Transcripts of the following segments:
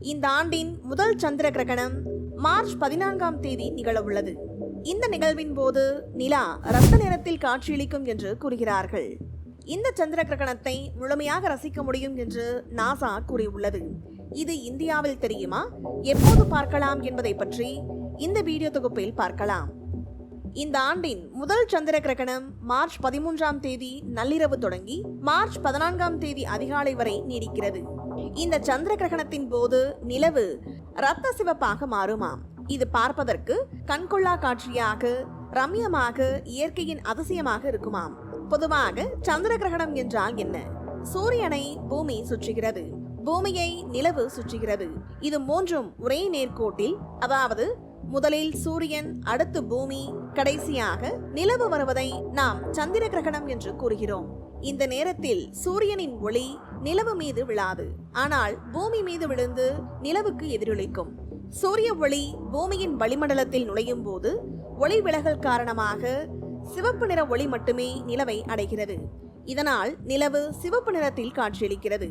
இந்த ஆண்டின் முதல் சந்திர கிரகணம் மார்ச் பதினான்காம் தேதி நிகழவுள்ளது. இந்த நிகழ்வின் போது நிலா ரத்த நிறத்தில் காட்சியளிக்கும் என்று கூறுகிறார்கள். இந்த சந்திர கிரகணத்தை முழுமையாக ரசிக்க முடியும் என்று நாசா கூறியுள்ளது. இது இந்தியாவில் தெரியுமா? எப்போது பார்க்கலாம் என்பதை பற்றி இந்த வீடியோ தொகுப்பில் பார்க்கலாம். இந்த ஆண்டின் முதல் சந்திர கிரகணம் மார்ச் பதிமூன்றாம் தேதி நள்ளிரவு தொடங்கி மார்ச் பதினான்காம் தேதி அதிகாலை வரை நீடிக்கிறது. இந்த சந்திர கிரகணத்தின் போது நிலவு ரத்த சிவப்பாக மாறுமாம். இது பார்ப்பதற்கு கண்கொள்ளா காட்சியாக ரம்யமாக இயற்கையின் அதிசயமாக இருக்குமாம். பொதுவாக சந்திர கிரகணம் என்றால் என்ன? சூரியனை பூமி சுற்றுகிறது. பூமியை நிலவு சுற்றுகிறது. இது மூன்றும் ஒரே நேர்கோட்டில் அதாவது முதலில் சூரியன் அடுத்து பூமி கடைசியாக நிலவு வருவதை நாம் சந்திர கிரகணம் என்று கூறுகிறோம். இந்த நேரத்தில் சூரியனின் ஒளி நிலவு மீது விழாது. ஆனால் பூமி மீது விழுந்து நிலவுக்கு எதிரொலிக்கும். சூரிய ஒளி பூமியின் வளிமண்டலத்தில் நுழையும் போது ஒளி விலகல் காரணமாக சிவப்பு நிற ஒளி மட்டுமே நிலவை அடைகிறது. இதனால் நிலவு சிவப்பு நிறத்தில் காட்சியளிக்கிறது.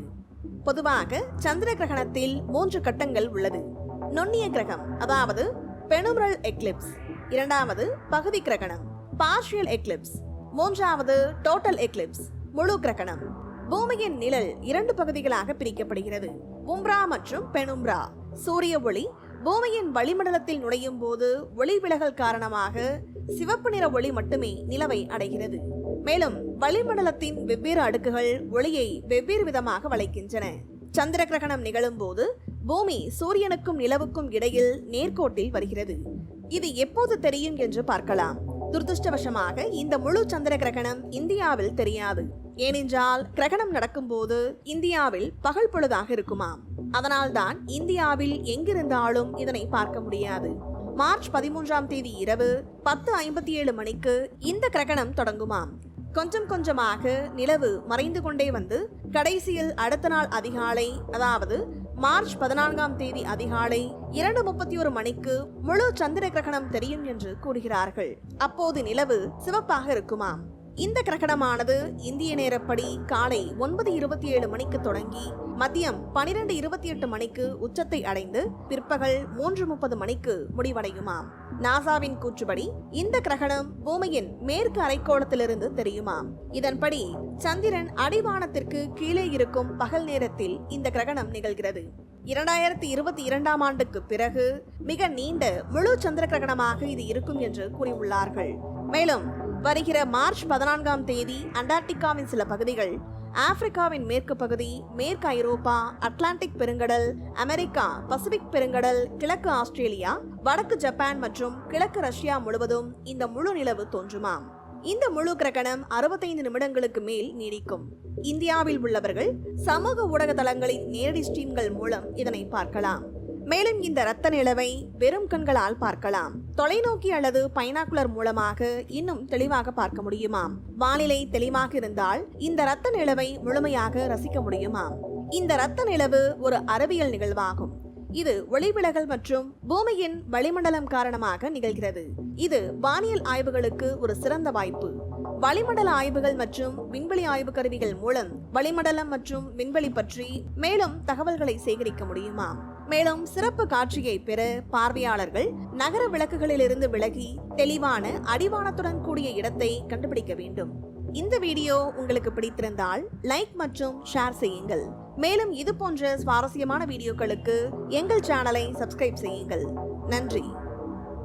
பொதுவாக சந்திர கிரகணத்தில் மூன்று கட்டங்கள் உள்ளது. நுண்ணிய கிரகம் அதாவது பெனுமரல் எக்லிப்ஸ். இரண்டாவது பகுதி கிரகணம் பார்ஷியல் எக்லிப்ஸ். மூன்றாவது டோட்டல் எக்லிப்ஸ். முழு கிரகணம். பூமியின் நிழல் இரண்டு பகுதிகளாக பிரிக்கப்படுகிறது. உம்ரா மற்றும் பெனும்ரா. சூரிய ஒளி பூமியின் வளிமண்டலத்தில் நுழையும் போது ஒளி விலகல் காரணமாக சிவப்பு நிற ஒளி மட்டுமே நிலவை அடைகிறது. மேலும் வளிமண்டலத்தின் வெவ்வேறு அடுக்குகள் ஒளியை வெவ்வேறு விதமாக வளைக்கின்றன. சந்திர கிரகணம் நிகழும் போது பூமி சூரியனுக்கும் நிலவுக்கும் இடையில் நேர்கோட்டில் வருகிறது. இது எப்போது தெரியும் என்று பார்க்கலாம். துரதிருஷ்டவசமாக இந்த முழு சந்திர கிரகணம் இந்தியாவில் தெரியாது. ஏனென்றால் கிரகணம் நடக்கும்போது இந்தியாவில் பகல் பொழுதாக இருக்குமாம். அதனால்தான் இந்தியாவில் எங்கிருந்தாலும் இதனை பார்க்க முடியாது. மார்ச் பதிமூன்றாம் தேதி இரவு பத்து ஐம்பத்தி ஏழு மணிக்கு இந்த கிரகணம் தொடங்குமாம். கொஞ்சம் கொஞ்சமாக நிலவு மறைந்து கொண்டே வந்து கடைசியில் அடுத்த நாள் அதிகாலை அதாவது மார்ச் பதினான்காம் தேதி அதிகாலை இரண்டு முப்பத்தி ஒரு மணிக்கு முழு சந்திர கிரகணம் தெரியும் என்று கூறுகிறார்கள். அப்போது நிலவு சிவப்பாக இருக்குமாம். இந்த கிரகணமானது இந்திய நேரப்படி காலை ஒன்பது இருபத்தி ஏழு மணிக்கு தொடங்கி மதியம் பனிரெண்டு இருபத்தி எட்டு மணிக்கு உச்சத்தை அடைந்து பிற்பகல் மூன்று முப்பது மணிக்கு முடிவடையுமாம். நாசாவின் கூற்றுப்படி இந்த கிரகணம் பூமியின் மேற்கு அரைக்கோளத்திலிருந்து தெரியுமாம். இதன்படி சந்திரன் அடிவானத்திற்கு கீழே இருக்கும் பகல் நேரத்தில் இந்த கிரகணம் நிகழ்கிறது. இரண்டாயிரத்தி இருபத்தி இரண்டாம் ஆண்டுக்கு பிறகு மிக நீண்ட முழு சந்திர கிரகணமாக இது இருக்கும் என்று கூறியுள்ளார்கள். மேலும் வருகிற மார்ச் பதினான்காம் தேதி அண்டார்டிகாவின் சில பகுதிகள் ஆப்பிரிக்காவின் மேற்கு பகுதி மேற்கு ஐரோப்பா அட்லாண்டிக் பெருங்கடல் அமெரிக்கா பசிபிக் பெருங்கடல் கிழக்கு ஆஸ்திரேலியா வடக்கு ஜப்பான் மற்றும் கிழக்கு ரஷ்யா முழுவதும் இந்த முழு நிலவு தோன்றுமாம் இந்த முழு கிரகணம் அறுபத்தைந்து நிமிடங்களுக்கு மேல் நீடிக்கும். இந்தியாவில் உள்ளவர்கள் சமூக ஊடக தளங்களின் நேரடி ஸ்ட்ரீம்கள் மூலம் இதனை பார்க்கலாம். மேலும் இந்த இரத்த நிலவை வெறும் கண்களால் பார்க்கலாம். தொலைநோக்கி அல்லது பைனாக்குலர் மூலமாக இன்னும் தெளிவாக பார்க்க முடியுமாம். வானிலை தெளிவாக இருந்தால் இந்த இரத்த நிலவை முழுமையாக ரசிக்க முடியுமாம். இந்த இரத்த நிலவு ஒரு அறிவியல் நிகழ்வாகும். இது ஒளிவிலகல் மற்றும் பூமியின் வளிமண்டலம் காரணமாக நிகழ்கிறது. இது வானியல் ஆய்வுகளுக்கு ஒரு சிறந்த வாய்ப்பு. வளிமண்டல ஆய்வுகள் மற்றும் விண்வெளி ஆய்வு கருவிகள் மூலம் வளிமண்டலம் மற்றும் விண்வெளி பற்றி மேலும் தகவல்களை சேகரிக்க முடியுமா மேலும் சிறப்பு காட்சியை பெற பார்வையாளர்கள் நகர விளக்குகளிலிருந்து விலகி தெளிவான அடிவானத்துடன் கூடிய இடத்தை கண்டுபிடிக்க வேண்டும். இந்த வீடியோ உங்களுக்கு பிடித்திருந்தால் லைக் மற்றும் ஷேர் செய்யுங்கள். மேலும் இது போன்ற சுவாரஸ்யமான வீடியோக்களுக்கு எங்கள் சேனலை சப்ஸ்கிரைப் செய்யுங்கள். நன்றி.